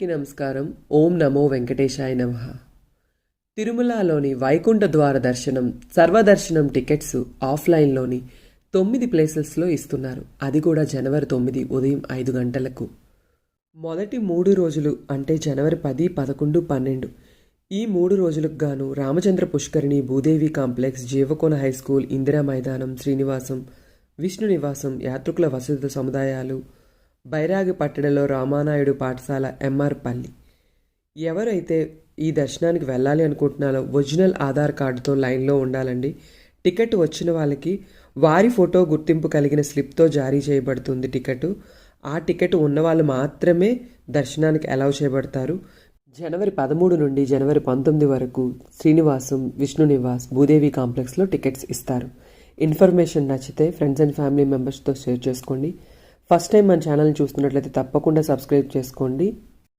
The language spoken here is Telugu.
అందరికీ నమస్కారం. ఓం నమో వెంకటేశాయ నమ. తిరుమలలోని వైకుంఠ ద్వార దర్శనం సర్వదర్శనం టికెట్స్ ఆఫ్లైన్లోని తొమ్మిది ప్లేసెస్లో ఇస్తున్నారు. అది కూడా జనవరి తొమ్మిది ఉదయం ఐదు గంటలకు. మొదటి మూడు రోజులు అంటే జనవరి పది పదకొండు పన్నెండు. ఈ మూడు రోజులకు గాను Ramachandra Pushkarini Bhudevi complex Jeevakona high school Indira మైదానం శ్రీనివాసం విష్ణు నివాసం యాత్రికుల వసతి సముదాయాలు బైరాగిపట్టణలో రామానాయుడు పాఠశాల ఎంఆర్ పల్లి. ఎవరైతే ఈ దర్శనానికి వెళ్ళాలి అనుకుంటున్నారో ఒరిజినల్ ఆధార్ కార్డుతో లైన్లో ఉండాలండి. టికెట్ వచ్చిన వాళ్ళకి వారి ఫోటో గుర్తింపు కలిగిన స్లిప్తో జారీ చేయబడుతుంది టికెట్. ఆ టికెట్ ఉన్న వాళ్ళు మాత్రమే దర్శనానికి అలౌ చేయబడతారు. జనవరి పదమూడు నుండి జనవరి పంతొమ్మిది వరకు శ్రీనివాసం విష్ణు నివాస్ భూదేవి కాంప్లెక్స్లో టికెట్స్ ఇస్తారు. ఇన్ఫర్మేషన్ నచ్చితే ఫ్రెండ్స్ అండ్ ఫ్యామిలీ మెంబర్స్తో షేర్ చేసుకోండి. ఫస్ట్ టైం మన ఛానల్ చూస్తున్నట్లయితే తప్పకుండా సబ్స్క్రైబ్ చేసుకోండి.